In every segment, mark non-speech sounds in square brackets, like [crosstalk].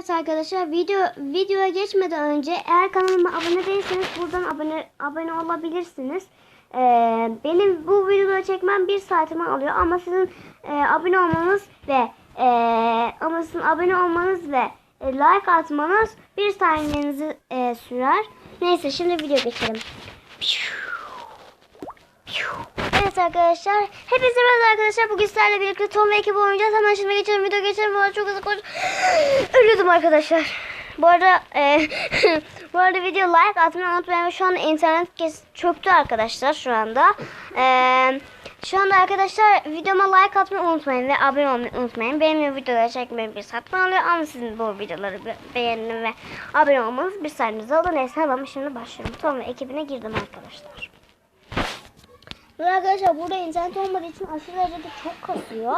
Evet arkadaşlar video videoya geçmeden önce eğer kanalıma abone değilseniz buradan abone abone olabilirsiniz. Ee, benim bu videoları çekmem bir saatimi alıyor ama sizin e, abone olmanız ve e, ama sizin abone olmanız ve e, like atmanız bir saniyenizi e, sürer. Neyse şimdi video geçelim. Evet arkadaşlar. Hepinize merhaba arkadaşlar. Bugün sizlerle birlikte Tom ve ekibi oynayacağız. Hemen şimdi geçelim. Video geçelim. Arada çok hızlı koş. [gasps] Ölüyordum arkadaşlar. Bu arada e, [laughs] bu arada video like atmayı unutmayın. Şu anda internet kes çöktü arkadaşlar şu anda. E, şu anda arkadaşlar videoma like atmayı unutmayın ve abone olmayı unutmayın. Benim videoları çekmem bir falan alıyor ama sizin bu videoları be- beğenin ve abone olmanız bir saatinizi alır. Neyse hemen şimdi başlıyorum. Tom ve ekibine girdim arkadaşlar. Ve arkadaşlar burada internet olmadığı için aşırı derecede çok kasıyor.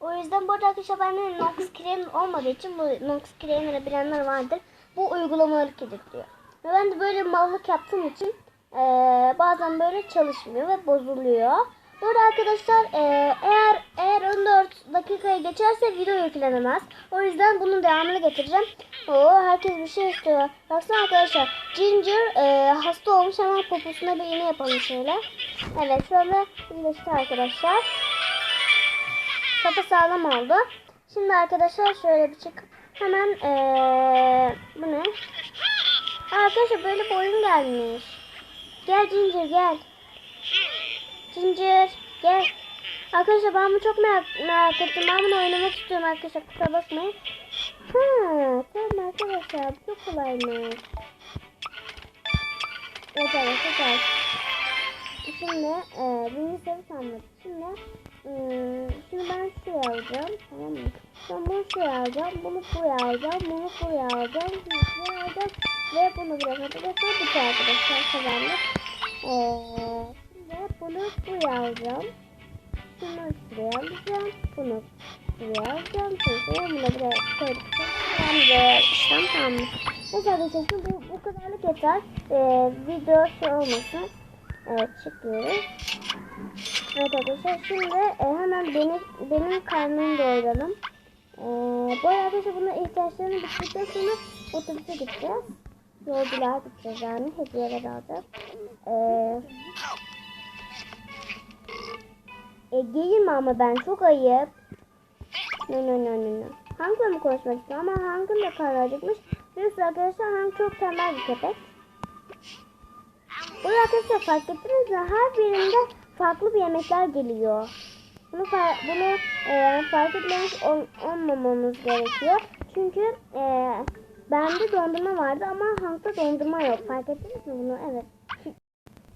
O yüzden bu arada arkadaşlar bende Nox Creamer olmadığı için bu Nox Creamer'ı bilenler vardır. Bu uygulamaları kilitliyor. Ve ben de böyle mallık yaptığım için eee, bazen böyle çalışmıyor ve bozuluyor. Arada arkadaşlar eee, eğer eğer 14 dakikaya geçerse video yüklenemez. O yüzden bunun devamını getireceğim. Oo, herkes bir şey istiyor. Baksana arkadaşlar Ginger eee, hasta olmuş hemen poposuna bir iğne yapalım şöyle. Evet şöyle iyileşti arkadaşlar. Sapa sağlam oldu. Şimdi arkadaşlar şöyle bir çıkıp hemen eee bu ne? Arkadaşlar böyle bir oyun gelmiş. Gel Ginger gel. Ginger gel. Arkadaşlar ben bunu çok merak, merak ettim. Ben bunu oynamak istiyorum arkadaşlar. Kusura bakmayın. Ha, tamam arkadaşlar. Bu çok kolaymış. Evet arkadaşlar. Şimdi e, birinci sevi sandık. Şimdi e, şimdi ben şuraya alacağım. Tamam mı? Ben bunu şuraya alacağım. Bunu buraya alacağım. Bunu buraya alacağım. Bunu buraya alacağım. Ve bunu buraya alacağım. Bu arkadaşlar kazandık. E, şimdi bunu buraya. Şunu şuraya alacağım. Bunu buraya alacağım. Şuraya bunu buraya koyduk. Ben tamam. Neyse arkadaşlar bu, bu kadarlık yeter. E, video şey olmasın. Evet çıkıyoruz. Evet arkadaşlar şimdi e, hemen benim, benim karnımı doyuralım. E, bu arada arkadaşlar bunun ihtiyaçlarını bittikten sonra otobüse gideceğiz. Yolculuğa gideceğiz yani hediyeler alacağız. E, e, gelir mi ama ben çok ayıp. No no no no no. Hank'la mı konuşmak istiyor ama Hank'ın da karnı acıkmış. Arkadaşlar Hank çok tembel bir köpek. Bu arkadaşlar fark ettiniz mi? Her birinde farklı bir yemekler geliyor. Bunu, fa- bunu e, fark etmemiz ol- olmamamız gerekiyor. Çünkü e, bende dondurma vardı ama Hank'ta dondurma yok. Fark ettiniz mi bunu? Evet.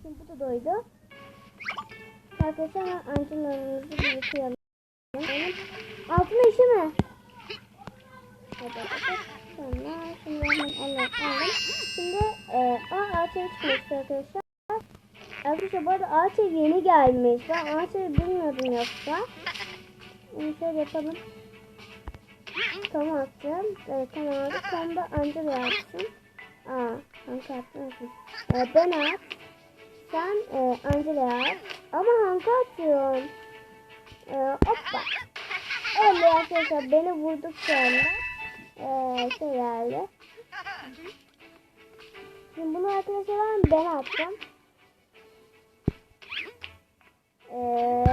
Şimdi bu da doydu. Arkadaşlar antrenörümüzü yıkayalım. Altına işi mi? Hadi. Sonra şimdi hemen alalım. Şimdi e, aa, ağaç evi çıkmak istiyor arkadaşlar. Arkadaşlar bu arada ağaç yeni gelmiş. Ben ağaç bilmiyordum yoksa. Bunu şöyle yapalım. Tamam attım. Evet tamam aldık. Sen de Angela yapsın. Aa, Hanka attın mısın? Ee, ben at. Sen e, Angela. Ama Hanka atıyorsun. Ee, hoppa. Evet arkadaşlar beni vurduk anda. Ee, şey geldi. Şimdi bunu arkadaşlar ben, ben attım. Ee,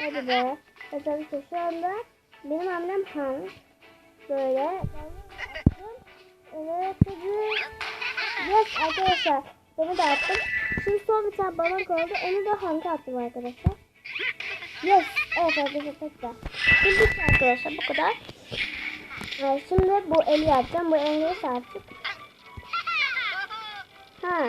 hadi be. Arkadaşlar şu anda benim annem Hank. Böyle. Evet hadi. Yes arkadaşlar. Beni de attım. Şimdi son bir tane balon kaldı. Onu da Hank'a attım arkadaşlar. Yes. Evet arkadaşlar güzel. Şimdi arkadaşlar bu kadar. Evet, şimdi bu eli yapacağım. Bu eli artık. Ha.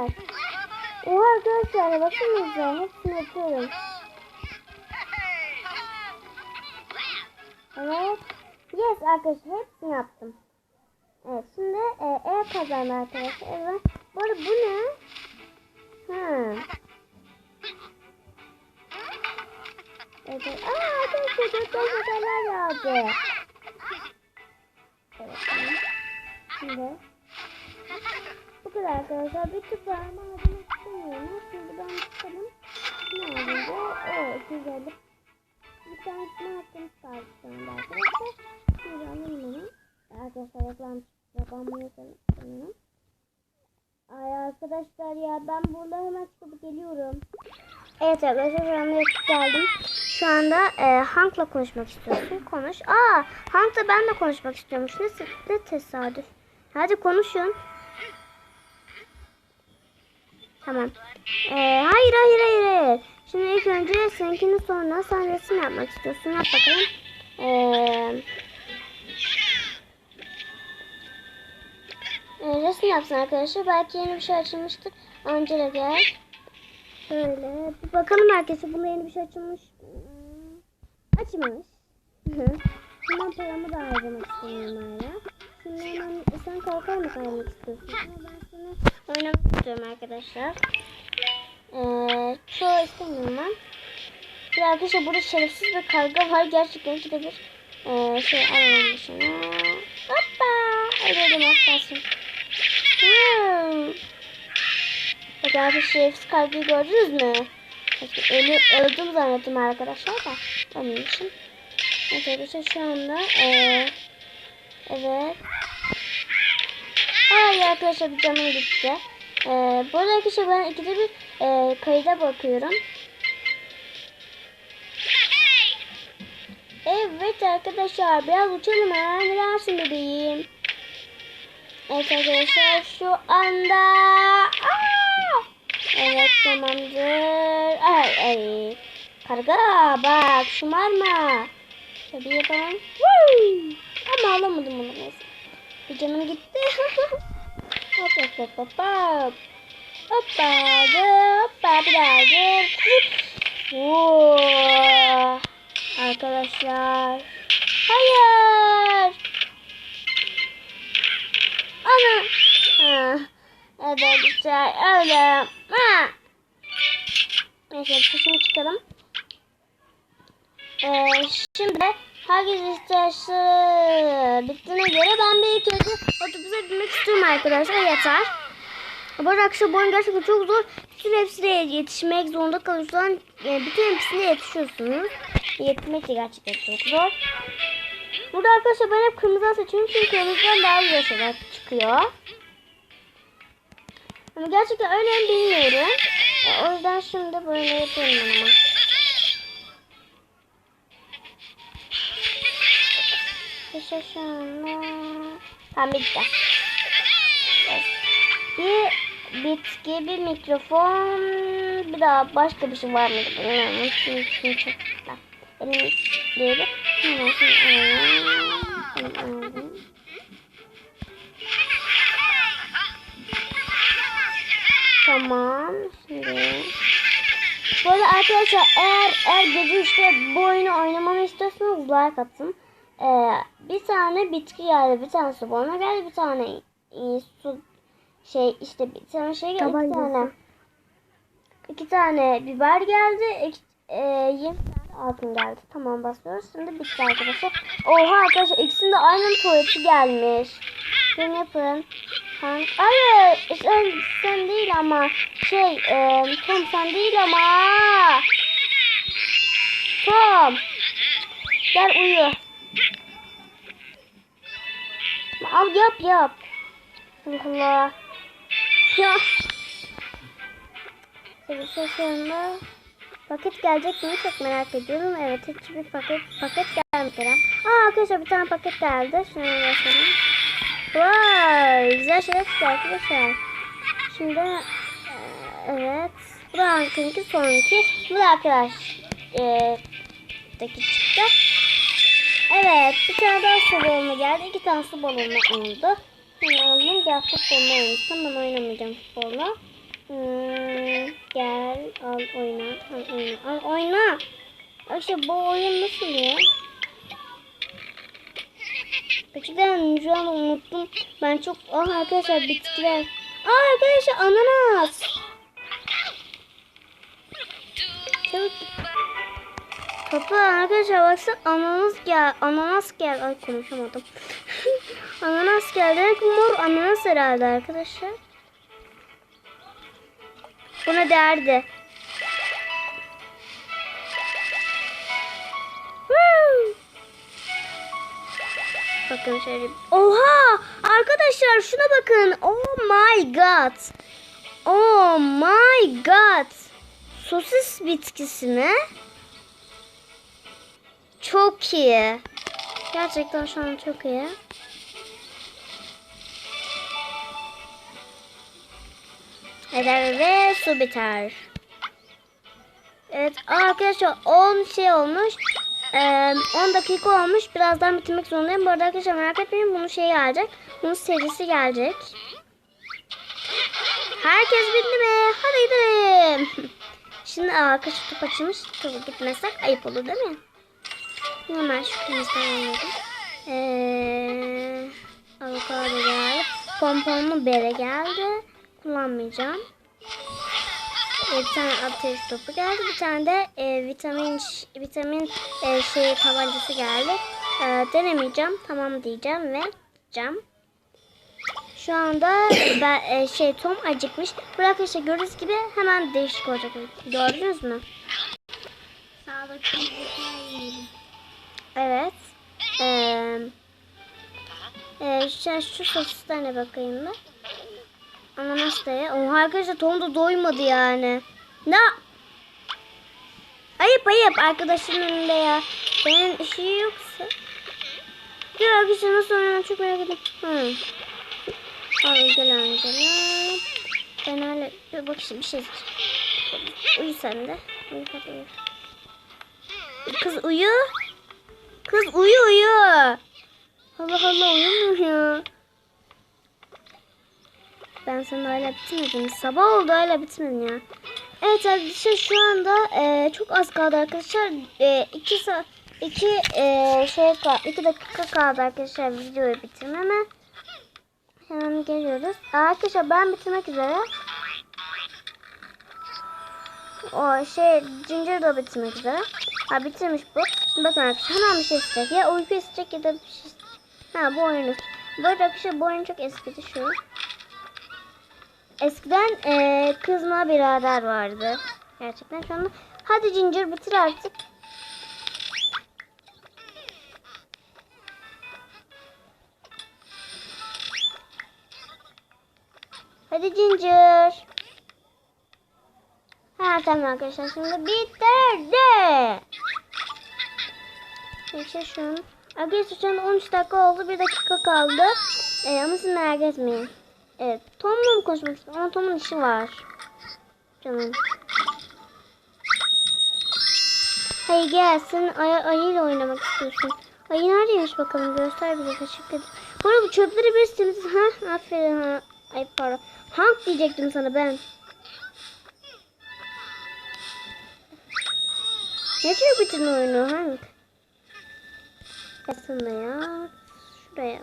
Arkadaşlar. Oha arkadaşlar baksanıza hepsini yapıyorum. Evet. Yes arkadaşlar hepsini yaptım. Evet şimdi e, ev kazandı arkadaşlar. Evet. Bu arada bu ne? Ha. Evet. Aa arkadaşlar gökten haberler yağdı. Evet. Şimdi. Bu arkadaşlar. Bir tık var ama almak istemiyorum. Şimdi ben tutalım. Ne aldığında o güzel. Bir hakkımız kaldı şu anda arkadaşlar. Şimdi alayım onu. Arkadaşlar reklam bunu sanıyorum. Ay arkadaşlar ya ben burada hemen çıkıp geliyorum. Evet arkadaşlar şu anda geldim. Şu anda e, Hank'la konuşmak istiyorsun. Konuş. Aa Hank'la ben de konuşmak istiyormuş. Ne, ne tesadüf. Hadi konuşun. Tamam. Ee, hayır hayır hayır. Şimdi ilk önce seninkini sonra sen resim yapmak istiyorsun. Yap bakalım. Ee, e, resim yapsın arkadaşlar. Belki yeni bir şey açılmıştır. Angela gel. Şöyle. Bir bakalım herkese. Bunda yeni bir şey açılmış. Hı. Hemen paramı da harcamak istemiyorum hala. Şimdi sen kalkar mı kaymak istiyorsun? Ben seni oynamak istiyorum arkadaşlar. Ee, çoğu istemiyorum ben. Bir arkadaşlar burada şerefsiz bir karga var. Gerçekten ki de bir ee, şey alalım şunu. Hoppa. Öyle az kalsın. Hmm. Bakın arkadaşlar şerefsiz kargayı gördünüz mü? Bakın ölü, öldüm zannettim arkadaşlar da. Ölmemişim. Evet arkadaşlar şu anda ee, evet. Ay arkadaşlar bir canım gitti. Ee, bu arada arkadaşlar ben ikide bir e, kayıda bakıyorum. Evet arkadaşlar biraz uçalım ha. Ne dersin bebeğim? Evet arkadaşlar şu anda. Aa! Evet tamamdır. Ay ay. Karga bak şımarma. Tabii yapalım. Woo! Ama alamadım bunu neyse. Bir canım gitti. [laughs] hop hop hop hop hop. Hoppa hoppa bir daha dı. Woo! Arkadaşlar. Hayır. Ana. Ha. Arkadaşlar öyle. Ha. Neyse sesini çıkalım. Ee, şimdi herkes ihtiyaçları bittiğine göre ben bir ilk önce otobüse binmek istiyorum arkadaşlar yeter. Bu arada arkadaşlar bu oyun gerçekten çok zor. Bütün hepsine yetişmek zorunda kalıyorsunuz. Yani bütün hepsine yetişiyorsunuz. Yetişmek de gerçekten çok zor. Burada arkadaşlar ben hep kırmızıdan seçiyorum çünkü kırmızıdan daha güzel şeyler çıkıyor. Ama gerçekten öyle mi bilmiyorum. O yüzden şimdi böyle yapıyorum ama. Tamam bitti. Bir bitki, bir mikrofon, bir daha başka bir şey var mıydı? Bilmiyorum. Şimdi, şimdi çok güzel. Benim diyelim. Şimdi. Şimdi. Tamam. Şimdi. Arada arkadaşlar eğer eğer gece işte bu oyunu oynamamı istiyorsanız like atın. Ee, bir tane bitki geldi, bir tane su balonu geldi, bir tane e, su şey işte bir tane şey geldi, iki tane iki tane biber geldi, iki, e, 20 tane altın geldi. Tamam basıyoruz. Şimdi bitti arkadaşlar. Oha arkadaşlar ikisinde aynı tuvaleti gelmiş. Şunu yapın. Hank. Hayır sen, sen değil ama şey e, Tom sen değil ama. Tom. Gel uyu. Al yap yap. Allah. Ya. Bir şey sonra paket gelecek mi çok merak ediyorum. Evet hiçbir paket paket gelmedi. Aa arkadaşlar bir tane paket geldi. Şunu bakalım. Vay güzel şeyler çıktı arkadaşlar. Şimdi e, evet. Bu da sonraki. Bu da arkadaş. E, daki çıktı. Evet bir tane daha su balonu geldi. İki tane su balonu oldu. Şimdi oğlum gel futbolunu oynasın. Ben oynamayacağım futbolla. Hmm, gel al oyna. Al oyna. Al oyna. İşte bu oyun nasıl ya? Gerçekten şu an unuttum. Ben çok... Aa arkadaşlar bitkiler. Aa arkadaşlar ananas. Çabuk. Papa arkadaşlar baksana ananas gel. Ananas gel. Ay konuşamadım. [laughs] ananas gel. Demek mor ananas herhalde arkadaşlar. Buna derdi. Bakın şöyle. Oha! Arkadaşlar şuna bakın. Oh my god. Oh my god. Sosis bitkisi mi? Çok iyi. Gerçekten şu an çok iyi. Eder ve su biter. Evet arkadaşlar 10 şey olmuş. Ee, 10 dakika olmuş. Birazdan bitirmek zorundayım. Bu arada arkadaşlar merak etmeyin. Bunun şeyi gelecek. Bunun serisi gelecek. Herkes bitti mi? Hadi gidelim. [laughs] Şimdi arkadaşlar top açılmış. Tabii gitmezsek ayıp olur değil mi? Hemen şu alalım. Ee, avokado geldi. Pomponlu bere geldi. Kullanmayacağım. Ee, bir tane ateş topu geldi. Bir tane de e, vitamin vitamin e, şey tabancası geldi. E, denemeyeceğim. Tamam diyeceğim ve gideceğim. Şu anda [coughs] ben, e, şey Tom acıkmış. Bu arkadaşlar gördüğünüz gibi hemen değişik olacak. Gördünüz mü? Sağlıklı. Evet. Ee, e, şu, şu sosislerine bakayım ben. Ananas da ye. Oha arkadaşlar Tom da doymadı yani. Ne? Ayıp ayıp arkadaşının önünde ya. Benim işi yoksa. Dur arkadaşlar nasıl oynanır çok merak ediyorum. Hı. Al gel Angela. Ben hala Dur bak şimdi bir şey Uyu sen de. Uyu hadi uyu. Kız uyu. Kız uyu uyu. Allah Allah uyumuyor. Ben sana hala bitirmedim. Sabah oldu hala bitmedin ya. Evet arkadaşlar şu anda e, çok az kaldı arkadaşlar. E, iki saat iki e, şey iki dakika kaldı arkadaşlar videoyu bitirmeme. Hemen geliyoruz. Arkadaşlar ben bitirmek üzere. O şey Ginger da bitirmek üzere. Ha bitirmiş bu. Şimdi bakın arkadaşlar hemen bir şey isteyecek. Ya uyku isteyecek ya da bir şey isteyecek. Ha bu oyunu. Bu arada arkadaşlar bu oyun çok eskidi şu. Eskiden eee kızma birader vardı. Gerçekten şu anda. Hadi Ginger bitir artık. Hadi Ginger. Ha tamam arkadaşlar şimdi bitirdi. An. Arkadaşlar şu an 13 dakika oldu. 1 dakika kaldı. Ee, ama siz merak etmeyin. Evet. Tom'la mı konuşmak istiyorum? Ama Tom'un işi var. Canım. Hayır gelsin. Ay ayıyla oynamak istiyorsun. Ayı neredeymiş bakalım. Göster bize. Teşekkür ederim. Bu bu çöpleri bir temiz. Ha? Aferin ha. Ay pardon. Hank diyecektim sana ben. Ne çabuk bitirdin oyunu Hank? Yatsana ya. Şuraya.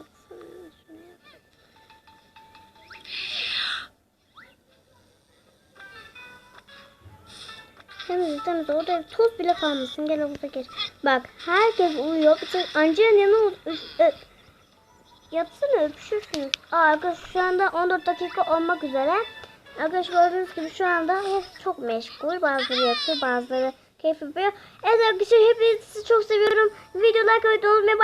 Temiz temiz orada toz bile kalmasın. Gel havuza geç. Bak herkes uyuyor. Bir tek Angela'nın yanına ö- ö- yatsana öpüşürsünüz. Aa, arkadaşlar şu anda 14 dakika olmak üzere. Arkadaşlar gördüğünüz gibi şu anda hepsi çok meşgul. Bazıları yatıyor bazıları keyif yapıyor. Evet arkadaşlar hepinizi çok seviyorum. Video like ve unutmayı